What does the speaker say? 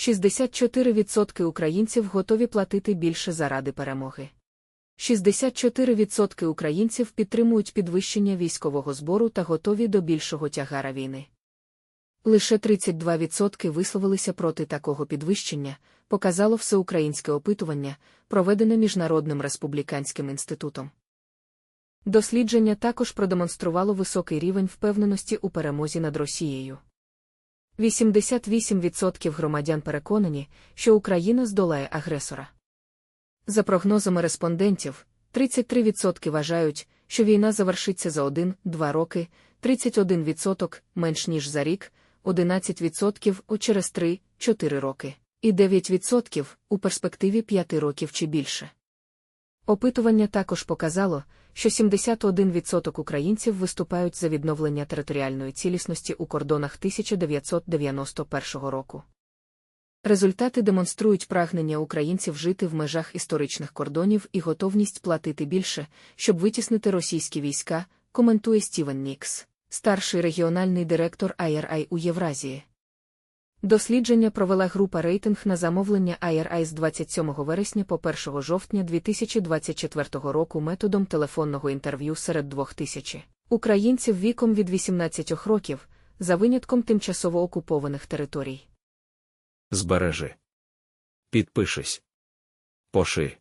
64% українців готові платити більше заради перемоги. 64% українців підтримують підвищення військового збору та готові до більшого тягара війни. Лише 32% висловилися проти такого підвищення, показало всеукраїнське опитування, проведене Міжнародним республіканським інститутом. Дослідження також продемонструвало високий рівень впевненості у перемозі над Росією. 88% громадян переконані, що Україна здолає агресора. За прогнозами респондентів, 33% вважають, що війна завершиться за 1-2 роки, 31% менш ніж за рік, 11% у через 3-4 роки, і 9% у перспективі 5 років чи більше. Опитування також показало, що 71% українців виступають за відновлення територіальної цілісності у кордонах 1991 року. Результати демонструють прагнення українців жити в межах історичних кордонів і готовність платити більше, щоб витіснити російські війська, коментує Стівен Нікс, старший регіональний директор IRI у Євразії. Дослідження провела група рейтинг на замовлення IRI з 27 вересня по 1 жовтня 2024 року методом телефонного інтерв'ю серед 2000 українців віком від 18 років за винятком тимчасово окупованих територій. Збережи. Підпишись. Поши.